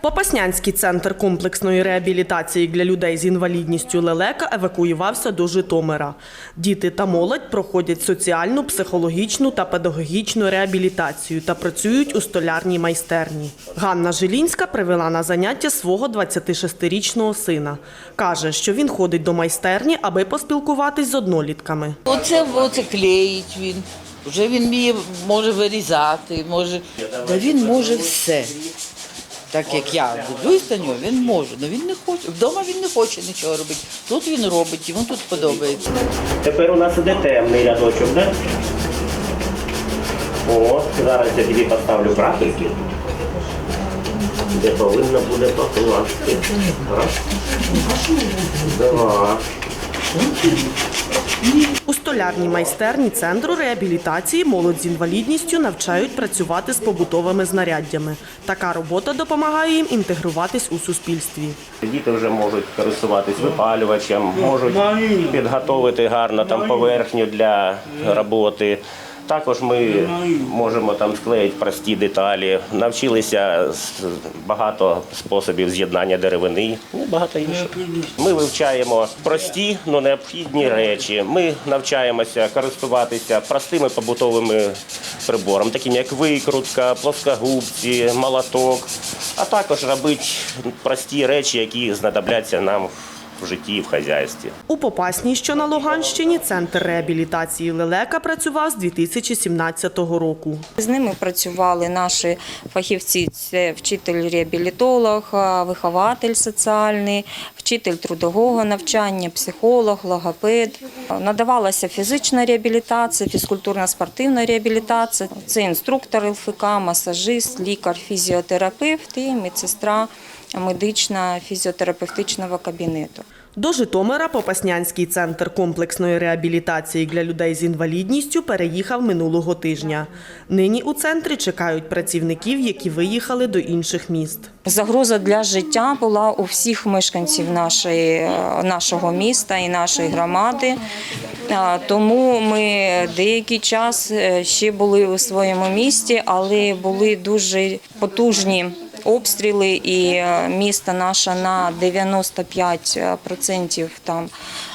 Попаснянський центр комплексної реабілітації для людей з інвалідністю Лелека евакуювався до Житомира. Діти та молодь проходять соціальну, психологічну та педагогічну реабілітацію та працюють у столярній майстерні. Ганна Жилінська привела на заняття свого 26-річного сина. Каже, що він ходить до майстерні, аби поспілкуватись з однолітками. Оце, оце клеїть він. Вже він вміє, може вирізати, може. Та він може все. Так як я дивлюсь на нього, він може, але він не хоче. Вдома він не хоче нічого робити. Тут він робить, йому тут подобається. Тепер у нас іде темний рядочок, да? О, зараз я тобі поставлю практики, де повинно буде покласти. Раз, два. У столярній майстерні центру реабілітації молодь з інвалідністю навчають працювати з побутовими знаряддями. Така робота допомагає їм інтегруватись у суспільстві. Діти вже можуть користуватись випалювачем, можуть підготовити гарно там поверхню для роботи. Також ми можемо там склеїти прості деталі. Навчилися багато способів з'єднання деревини, ну багато інших. Ми вивчаємо прості, але необхідні речі. Ми навчаємося користуватися простими побутовими приборами, такими як викрутка, плоскогубці, молоток, а також робити прості речі, які знадобляться нам в житті, в хазяйстві. У Попасній, що на Луганщині, центр реабілітації Лелека працював з 2017 року. З ними працювали наші фахівці: це вчитель-реабілітолог, вихователь соціальний, вчитель трудового навчання, психолог, логопед. Надавалася фізична реабілітація, фізкультурно-спортивна реабілітація. Це інструктор ЛФК, масажист, лікар, фізіотерапевт і медсестра медична фізіотерапевтичного кабінету. До Житомира Попаснянський центр комплексної реабілітації для людей з інвалідністю переїхав минулого тижня. Нині у центрі чекають працівників, які виїхали до інших міст. Загроза для життя була у всіх мешканців нашої, е, нашого міста і нашої громади. Тому ми деякий час е, ще були у своєму місті, але були дуже потужні обстріли, і е, місто наше на 95% там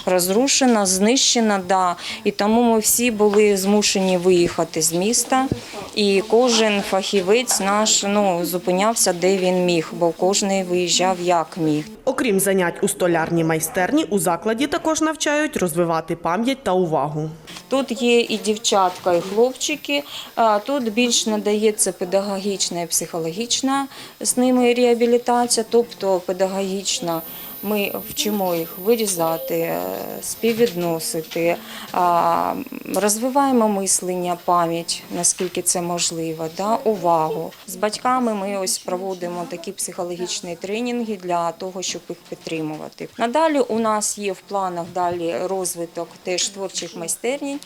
розрушено, знищено. Да. І тому ми всі були змушені виїхати з міста. І кожен фахівець наш ну, зупинявся, де він міг, бо кожен виїжджав як міг. Окрім занять у столярній майстерні, у закладі також навчають розвивати пам'ять та увагу. Тут є і дівчатка, і хлопчики. А Тут більш надається педагогічна і психологічна з ними реабілітація, тобто педагогічна. Ми вчимо їх вирізати, е, співвідносити, розвиваємо мислення, пам'ять, наскільки це можливо, да, увагу. З батьками ми ось проводимо такі психологічні тренінги для того, щоб їх підтримувати. Надалі у нас є в планах далі розвиток теж творчих майстернь.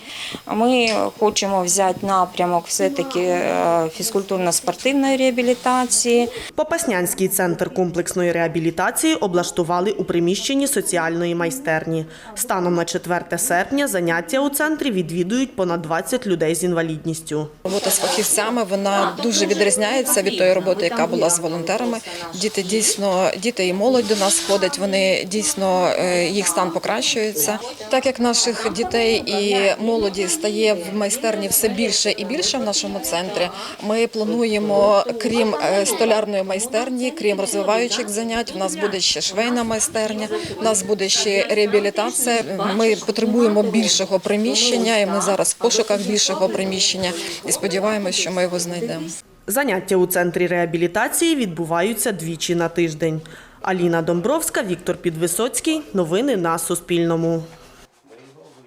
Ми хочемо взяти напрямок все-таки е, фізкультурно-спортивної реабілітації. Попаснянський центр комплексної реабілітації облаштували у приміщенні соціальної майстерні. Станом на 4 серпня заняття у центрі відвідують понад 20 людей з інвалідністю. Робота з фахівцями вона дуже відрізняється від тої роботи, яка була з волонтерами. Діти дійсно, діти і молодь до нас ходять. Вони дійсно е, їх стан покращується. Так як наших дітей і молоді стає в майстерні все більше і більше в нашому центрі. Ми плануємо, крім е, столярної майстерні, крім розвиваючих занять, в нас буде ще швейна майстерня, в нас буде ще реабілітація. Ми потребуємо більшого приміщення, і ми зараз в пошуках більшого приміщення і сподіваємося, що ми його знайдемо. Заняття у центрі реабілітації відбуваються двічі на тиждень. Аліна Домбровська, Віктор Підвисоцький. Новини на Суспільному.